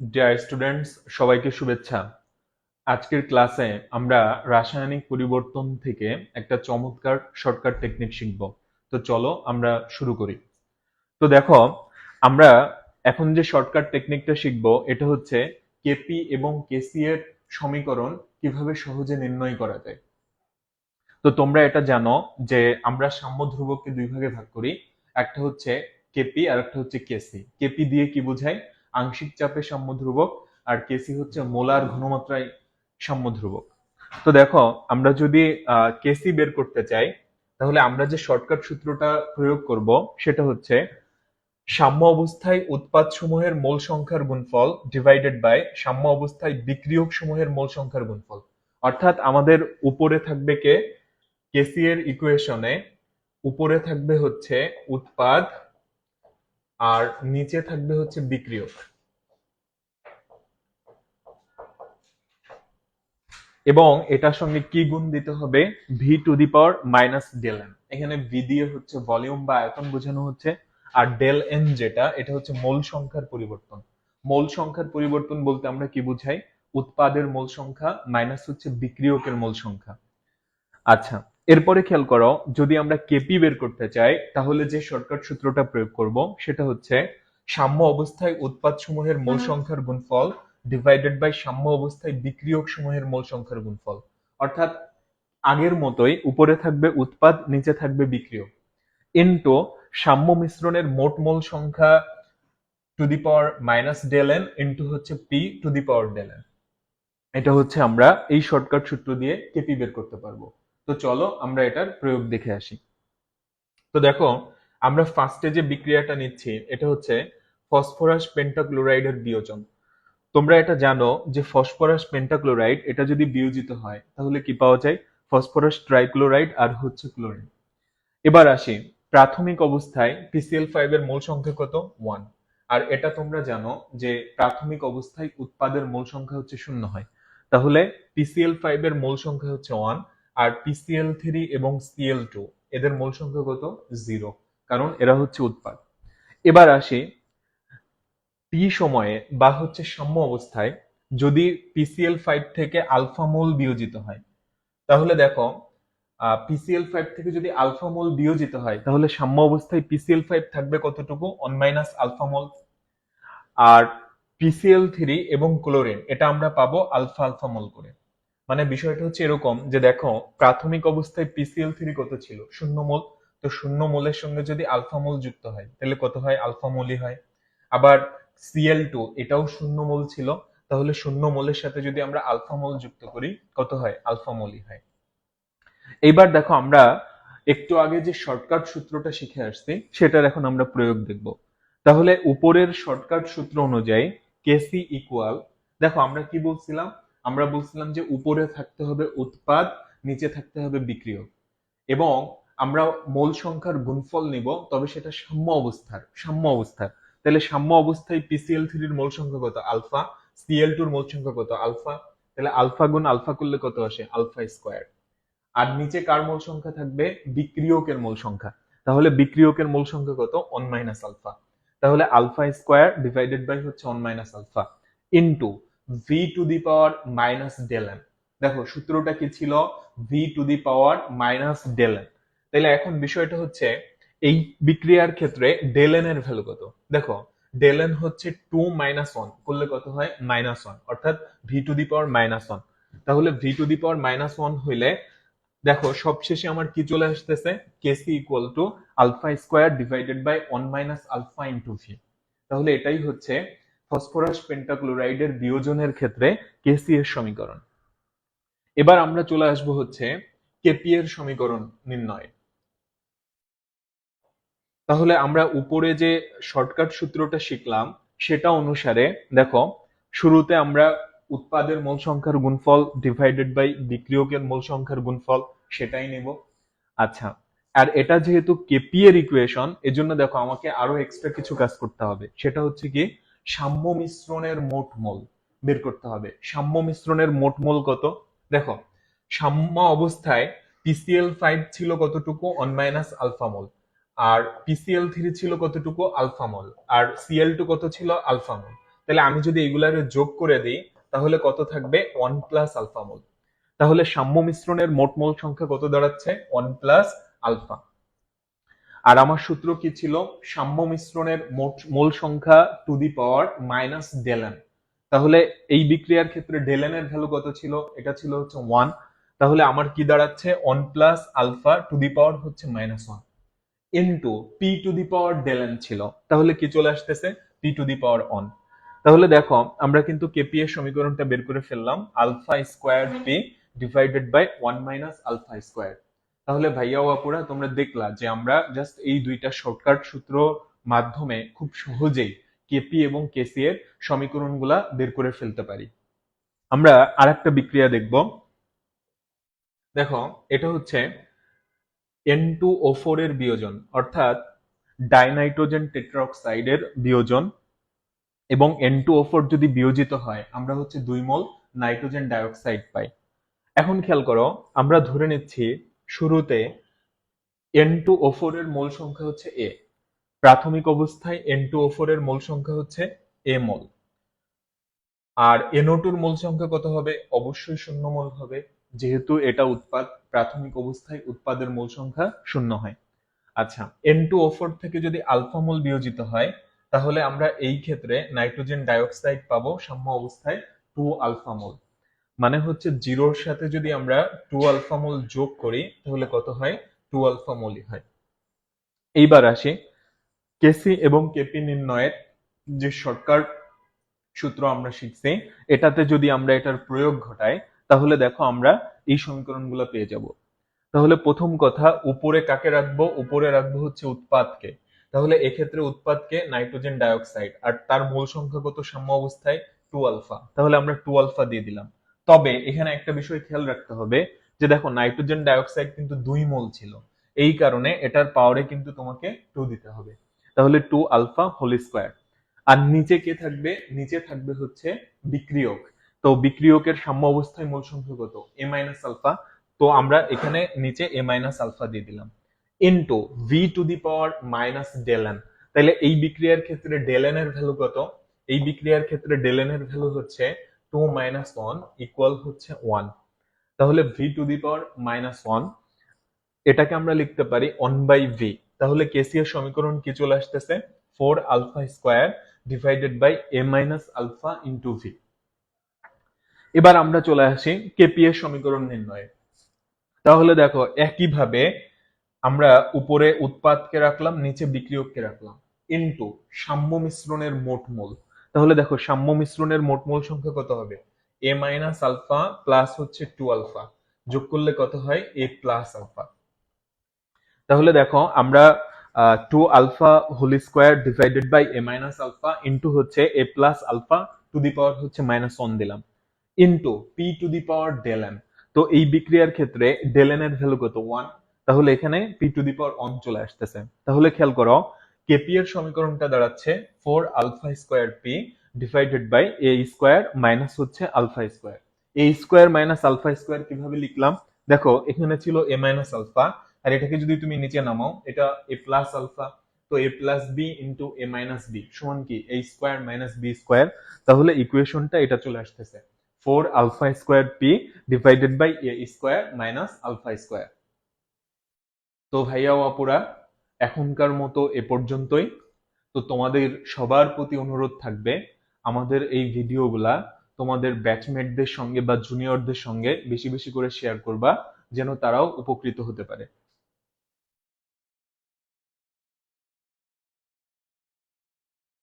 Dear students সবাইকে শুভেচ্ছা। আজকের ক্লাসে আমরা রাসায়নিক পরিবর্তন থেকে একটা চমৎকার শর্টকাট টেকনিক শিখব। তো চলো আমরা শুরু করি। তো দেখো, আমরা এখন যে শর্টকাট টেকনিকটা শিখব, এটা হচ্ছে কেপি এবং কেসি এর সমীকরণ কীভাবে সহজে নির্ণয় করা যায়। তো তোমরা এটা জানো যে আমরা সাম্য ধ্রুবককে দুই ভাগে ভাগ করি, একটা হচ্ছে কেপি আর একটা হচ্ছে কেসি কেপি দিয়ে কি বোঝায়? আংশিক চাপে সাম্য ধ্রুবক আর কেসি হচ্ছে মোলার ঘনমাত্রায় সাম্য ধ্রুবক তো দেখো, আমরা যদি কেসি বের করতে চাই, তাহলে আমরা যে শর্টকাট সূত্রটা প্রয়োগ করব, সেটা হচ্ছে সাম্য অবস্থায় উৎপাদ সমূহের মোল সংখ্যার গুণফল ডিভাইডেড বাই সাম্য অবস্থায় বিক্রিয়ক সমূহের মোল সংখ্যার গুণফল। অর্থাৎ আমাদের উপরে থাকবে কে? কেসি এর ইকুয়েশনে উপরে থাকবে হচ্ছে উৎপাদ আর নিচে থাকবে হচ্ছে বিক্রিয়ক। এবং এটার সঙ্গে কি গুণ দিতে হবে? V to the power minus del n এখানে ভি দিয়ে হচ্ছে ভলিউম বা আয়তন বোঝানো হচ্ছে, আর ডেল এন যেটা, এটা হচ্ছে মোল সংখ্যার পরিবর্তন। মোল সংখ্যার পরিবর্তন বলতে আমরা কি বুঝাই? উৎপাদের মোল সংখ্যা মাইনাস হচ্ছে বিক্রিয়কের মোল সংখ্যা। আচ্ছা এরপরে খেয়াল করো যদি আমরা কেপি বের করতে চাই তাহলে যে শর্টকাট সূত্রটা প্রয়োগ করব সেটা হচ্ছে সাম্য অবস্থায় উৎপাদ সমূহের মোল সংখ্যার গুণফল ডিভাইডেড বাই সাম্য অবস্থায় বিক্রিয়ক সমূহের মোল সংখ্যার গুণফল। অর্থাৎ আগের মতোই উপরে থাকবে উৎপাদ নিচে থাকবে বিক্রিয়ক। ইনটু সাম্য মিশ্রণের মোট মোল সংখ্যা to the power minus del n into হচ্ছে P to the power del n এটা হচ্ছে আমরা এই শর্টকাট সূত্র দিয়ে কেপি বের করতে পারব। তো চলো আমরা এটার প্রয়োগ দেখে আসি। তো দেখো, আমরা ফার্স্টে যে বিক্রিয়াটা নিচ্ছি, এটা হচ্ছে ফসফরাস পেন্টাক্লোরাইডের বিয়োজন। তোমরা এটা জানো যে ফসফরাস পেন্টাক্লোরাইড এটা যদি বিয়োজিত হয়, তাহলে কি পাওয়া যায়? ফসফরাস ট্রাইক্লোরাইড আর হচ্ছে ক্লোরিন এবার আসি, প্রাথমিক অবস্থায় পিসিএল ফাইভ এর মোল সংখ্যা কত? ওয়ান আর এটা তোমরা জানো যে প্রাথমিক অবস্থায় উৎপাদের মূল সংখ্যা হচ্ছে শূন্য হয়। তাহলে পিসিএল ফাইভ এর মোল সংখ্যা হচ্ছে ওয়ান আর পিসিএল থ্রি এবং সিএল টু এদের মূল সংখ্যা কত? জিরো কারণ এরা হচ্ছে উৎপাদ। এবার আসি টি সময়ে বা হচ্ছে সাম্য অবস্থায় যদি পিসিএল ফাইভ থেকে আলফা মোল বিয়োজিত হয়। তাহলে দেখো পিসিএল ফাইভ থেকে যদি আলফা মোল বিয়োজিত হয়, তাহলে সাম্য অবস্থায় পিসিএল ফাইভ থাকবে কতটুকু? One minus alpha mole. আর পিসিএল থ্রি এবং ক্লোরিন এটা আমরা পাবো আলফা আলফা মোল করে। মানে বিষয়টা হচ্ছে এরকম যে দেখো, প্রাথমিক অবস্থায় পিসিএল থ্রি কত ছিল? শূন্য মোল। তো শূন্য মোলের সঙ্গে যদি আলফা মোল যুক্ত হয়, তাহলে কত হয়? আলফা মোলই হয়। আবার সিএল টু এটাও শূন্য মোল ছিল। তাহলে শূন্য মোলের সাথে যদি আমরা আলফা মোল যুক্ত করি, কত হয়? আলফা মোলই হয়। এইবার দেখো, আমরা একটু আগে যে শর্টকাট সূত্রটা শিখে আসছি, সেটার এখন আমরা প্রয়োগ দেখব। তাহলে উপরের শর্টকাট সূত্র অনুযায়ী কেসি ইকুয়াল দেখো আমরা কি বলছিলাম? আমরা বলছিলাম যে উপরে থাকতে হবে উৎপাদ, নিচে থাকতে হবে বিক্রিয়ক এবং আমরা মোল সংখ্যার গুণফল নিব, তবে সেটা সাম্য অবস্থার সাম্য অবস্থার। তাহলে সাম্য অবস্থায় পিসিএল থ্রির মোল সংখ্যা কত? আলফা। সিএল টুর মোল সংখ্যা কত? আলফা। তাহলে আলফা গুণ আলফা করলে কত আসে? Alpha square. আর নিচে কার মোল সংখ্যা থাকবে? বিক্রিয়কের মোল সংখ্যা। তাহলে বিক্রিয়কের মোল সংখ্যা কত? ওয়ান মাইনাস আলফা তাহলে আলফা স্কোয়ার ডিভাইডেড বাই হচ্ছে one minus alpha into V to the power minus del m দেখো, সূত্রটা কি ছিল? V to the power minus del m তাহলে এখন বিষয়টা হচ্ছে, এই বিক্রিয়ার ক্ষেত্রে ডেল এন এর ভ্যালু কত? দেখো ডেল এন হচ্ছে টু মাইনাস ওয়ান করলে কত হয়? মাইনাস ওয়ান অর্থাৎ V to the power minus one তাহলে V to the power minus one হইলে, দেখো, সবশেষে আমার কি চলে আসতেছে? Kc equal to alpha square divided by one minus alpha into V তাহলে এটাই হচ্ছে ফসফরাস পেন্টাক্লোরাইডের বিয়োজনের ক্ষেত্রে কেসি এর সমীকরণ। এবার আমরা চলে আসব হচ্ছে কেপি এর সমীকরণ নির্ণয়। তাহলে আমরা উপরে যে শর্টকাট সূত্রটা শিখলাম, সেটা অনুসারে দেখো, শুরুতে আমরা উৎপাদের মোল সংখ্যার গুণফল ডিভাইডেড বাই বিক্রিয়কের মোল সংখ্যার গুণফল সেটাই নেব। আচ্ছা আর এটা যেহেতু কেপি এর ইকুয়েশন এজন্য দেখো আমাকে আরও এক্সট্রা কিছু কাজ করতে হবে। সেটা হচ্ছে কি সাম্য মিশ্রণের মোট মোল বের করতে হবে। সাম্য মিশ্রণের মোট মোল কত? দেখো, সাম্য অবস্থায় পিসিএল ফাইভ ছিল কতটুকু? অন মাইনাস আলফা মোল আর পিসিএল থ্রি ছিল কতটুকু? আলফা মোল আর সিএল টু কত ছিল? আলফা মোল তাহলে আমি যদি এগুলারে যোগ করে দিই, তাহলে কত থাকবে? ওয়ান প্লাস আলফা মোল তাহলে সাম্য মিশ্রণের মোট মোল সংখ্যা কত দাঁড়াচ্ছে? ওয়ান প্লাস আলফা আর আমার সূত্র কি ছিল? সাম্য মিশ্রণের মোল সংখ্যা to the power minus del n তাহলে এই বিক্রিয়ার ক্ষেত্রে ডেলেন এর ভ্যালু কত ছিল? এটা ছিল হচ্ছে ওয়ান তাহলে আমার কি দাঁড়াচ্ছে? One plus alpha to the power হচ্ছে minus one into P to the power del n ছিল। তাহলে কি চলে আসতেছে? P to the power one তাহলে দেখো, আমরা কিন্তু কেপি এর সমীকরণটা বের করে ফেললাম। Alpha square P divided by one minus alpha square তাহলে ভাইয়া ও আপুরা তোমরা দেখলা যে আমরা জাস্ট এই দুইটা শর্টকাট সূত্র মাধ্যমে খুব সহজেই কেপি এবং কেসি এর সমীকরণগুলা বের করে ফেলতে পারি। আমরা আরেকটা বিক্রিয়া দেখব। দেখো, এটা হচ্ছে এন টু ও ফোর এর বিয়োজন, অর্থাৎ ডাইনাইট্রোজেন টেট্রাঅক্সাইডের বিয়োজন, এবং এন টু ও ফোর যদি বিয়োজিত হয়, আমরা হচ্ছে দুই মোল নাইট্রোজেন ডাইঅক্সাইড পাই। এখন খেয়াল করো, আমরা ধরে নিচ্ছি শুরুতে এন টু ও ফোর এর মোল সংখ্যা হচ্ছে এ প্রাথমিক অবস্থায় এন টু ও ফোর এর মোল সংখ্যা হচ্ছে এ মোল। আর এনও টুর মোল সংখ্যা কত হবে? অবশ্যই শূন্য মোল হবে। যেহেতু এটা উৎপাদ, প্রাথমিক অবস্থায় উৎপাদের মোল সংখ্যা শূন্য হয়। আচ্ছা এন টু ও ফোর থেকে যদি আলফা মোল বিয়োজিত হয়, তাহলে আমরা এই ক্ষেত্রে নাইট্রোজেন ডাইঅক্সাইড পাবো সাম্য অবস্থায় টু আলফা মোল। মানে হচ্ছে জিরোর সাথে যদি আমরা টু আলফা মোল যোগ করি, তাহলে কত হয়? টু আলফা মোলই হয়। এইবার আসি। কেসি এবং কেপি নির্ণয়ের যে শর্টকাট সূত্র আমরা শিখছি, এটাতে যদি আমরা এটার প্রয়োগ ঘটাই, তাহলে দেখো আমরা এই সমীকরণগুলো পেয়ে যাব। তাহলে প্রথম কথা, উপরে কাকে রাখব? উপরে রাখব হচ্ছে উৎপাদকে তাহলে এক্ষেত্রে উৎপাদকে নাইট্রোজেন ডাইঅক্সাইড, আর তার মূল সংখ্যা কত? সাম্য অবস্থায় টু আলফা তাহলে আমরা টু আলফা দিয়ে দিলাম। তবে এখানে একটা বিষয় খেয়াল রাখতে হবে যে দেখো, নাইট্রোজেন ডাইঅক্সাইড কিন্তু দুই মোল ছিল। এই কারণে এটার পাওয়ারে কিন্তু তোমাকে টু দিতে হবে। তাহলে টু আলফা হোল স্কোয়ার আর নিচে কে থাকবে? নিচে থাকবে হচ্ছে বিক্রিয়ক। তো বিক্রিয়কের সাম্য অবস্থায় মোল সংখ্যা কত? এ মাইনাস আলফা তো আমরা এখানে নিচে এ মাইনাস আলফা দিয়ে দিলাম। Into V to the power minus del n তাহলে এই বিক্রিয়ার ক্ষেত্রে ডেলেন এর ভ্যালু কত? এই বিক্রিয়ার ক্ষেত্রে ডেলেন এর ভ্যালু হচ্ছে টু মাইনাস ওয়ান ইকুয়াল হচ্ছে ওয়ান তাহলে V to the power minus one এটাকে আমরা লিখতে পারি ওয়ান বাই ভি তাহলে কেসি এর সমীকরণ কি চলে আসতেছে? Four alpha square divided by A minus alpha into V এবার আমরা চলে আসি কেপি এর সমীকরণ নির্ণয়ে। তাহলে দেখো, একইভাবে আমরা উপরে উৎপাদকে রাখলাম, নিচে বিক্রিয়ককে রাখলাম। ইন্টু সাম্য মিশ্রণের মোট মোল তাহলে দেখো সাম্য মিশ্রণের মোট মোল সংখ্যা কত হবে? এ মাইনাস আলফা প্লাস হচ্ছে টু আলফা যোগ করলে কত হয়? এ প্লাস আলফা তাহলে দেখো আমরা two alpha whole square divided by A minus alpha into হচ্ছে A plus alpha to the power হচ্ছে মাইনাস ওয়ান দিলাম। Into P to the power del n তো এই বিক্রিয়ার ক্ষেত্রে ডেলেন এর ভ্যালু কত? ওয়ান তাহলে এখানে P to the power one চলে আসতেছে। তাহলে খেয়াল করো কেপি এর সমীকরণটা দাঁড়াচ্ছে four alpha square P divided by A square minus হচ্ছে alpha square. A square minus alpha square কীভাবে লিখলাম? দেখো, এখানে ছিল এ মাইনাস আলফা, আর এটাকে যদি তুমি নিচে নামাও, এটা এ প্লাস আলফা, তো A plus B into A minus B, সমান কি? A square minus B square, তাহলে ইকুয়েশনটা এটা চলে আসতেছে। Four alpha square P divided by A square minus alpha square. তো ভাইয়া ও আপুরা এখনকার মতো এ পর্যন্তই। তো তোমাদের সবার প্রতি অনুরোধ থাকবে, আমাদের এই ভিডিওগুলা তোমাদের ব্যাচমেটদের সঙ্গে বা জুনিয়রদের সঙ্গে বেশি বেশি করে শেয়ার করবা, যেন তারাও উপকৃত হতে পারে।